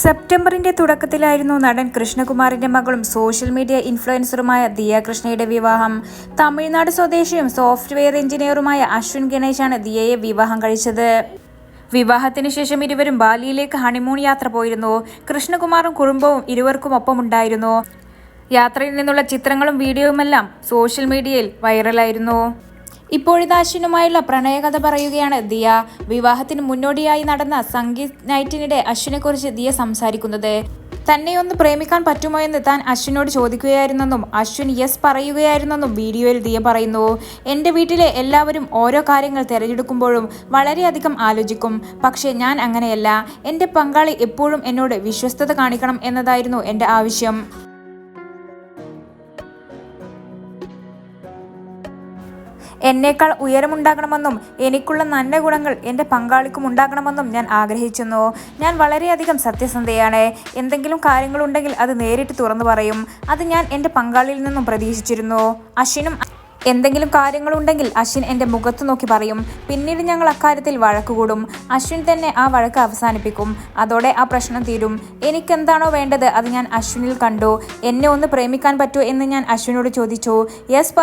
സെപ്റ്റംബറിന്റെ തുടക്കത്തിലായിരുന്നു നടൻ കൃഷ്ണകുമാറിന്റെ മകളും social media ഇൻഫ്ലുവൻസറുമായ Diya കൃഷ്ണയുടെ വിവാഹം. തമിഴ്നാട് സ്വദേശിയും സോഫ്റ്റ്വെയർ എഞ്ചിനീയറുമായ അശ്വിൻ ഗണേശാണ് ദിയയെ വിവാഹം കഴിച്ചത്. വിവാഹത്തിന് ശേഷം ഇരുവരും ബാലിയിലേക്ക് ഹണിമൂൺ യാത്ര പോയിരുന്നു. കൃഷ്ണകുമാറും കുടുംബവും ഇരുവർക്കും ഒപ്പമുണ്ടായിരുന്നു യാത്രയിൽ നിന്നുള്ള ചിത്രങ്ങളും വീഡിയോയുമെല്ലാം സോഷ്യൽ മീഡിയയിൽ വൈറലായിരുന്നു. ഇപ്പോഴിത് അശ്വിനുമായുള്ള പ്രണയകഥ പറയുകയാണ് ദിയ. വിവാഹത്തിന് മുന്നോടിയായി നടന്ന സംഗീത് നൈറ്റിനിടെ അശ്വിനെക്കുറിച്ച് ദിയ സംസാരിക്കുന്നത്. തന്നെ ഒന്ന് പ്രേമിക്കാൻ പറ്റുമോ എന്ന് താൻ അശ്വിനോട് ചോദിക്കുകയായിരുന്നെന്നും അശ്വിൻ യെസ് പറയുകയായിരുന്നെന്നും വീഡിയോയിൽ ദിയ പറയുന്നു. എന്റെ വീട്ടിലെ എല്ലാവരും ഓരോ കാര്യങ്ങൾ തിരഞ്ഞെടുക്കുമ്പോഴും വളരെയധികം ആലോചിക്കും. പക്ഷേ ഞാൻ അങ്ങനെയല്ല. എന്റെ പങ്കാളി എപ്പോഴും എന്നോട് വിശ്വസ്തത കാണിക്കണം എന്നതായിരുന്നു എന്റെ ആവശ്യം. എന്നേക്കാൾ ഉയരമുണ്ടാകണമെന്നും എനിക്കുള്ള നല്ല ഗുണങ്ങൾ എന്റെ പങ്കാളിക്കും ഉണ്ടാകണമെന്നും ഞാൻ ആഗ്രഹിക്കുന്നു. ഞാൻ വളരെയധികം സത്യസന്ധയാണ്. എന്തെങ്കിലും കാര്യങ്ങളുണ്ടെങ്കിൽ അത് നേരിട്ട് തുറന്നു പറയും. അത് ഞാൻ എന്റെ പങ്കാളിയിൽ നിന്നും പ്രതീക്ഷിച്ചിരുന്നു. അശ്വിനും എന്തെങ്കിലും കാര്യങ്ങളുണ്ടെങ്കിൽ അശ്വിൻ എന്റെ മുഖത്ത് നോക്കി പറയും. പിന്നീട് ഞങ്ങൾ അക്കാര്യത്തിൽ വഴക്കുകൂടും അശ്വിൻ തന്നെ ആ വഴക്ക് അവസാനിപ്പിക്കും. അതോടെ ആ പ്രശ്നം തീരും. എനിക്കെന്താണോ വേണ്ടത് അത് ഞാൻ അശ്വിനിൽ കണ്ടു. എന്നെ ഒന്ന് പ്രേമിക്കാൻ പറ്റുമോ എന്ന് ഞാൻ അശ്വിനോട് ചോദിച്ചു. യെസ്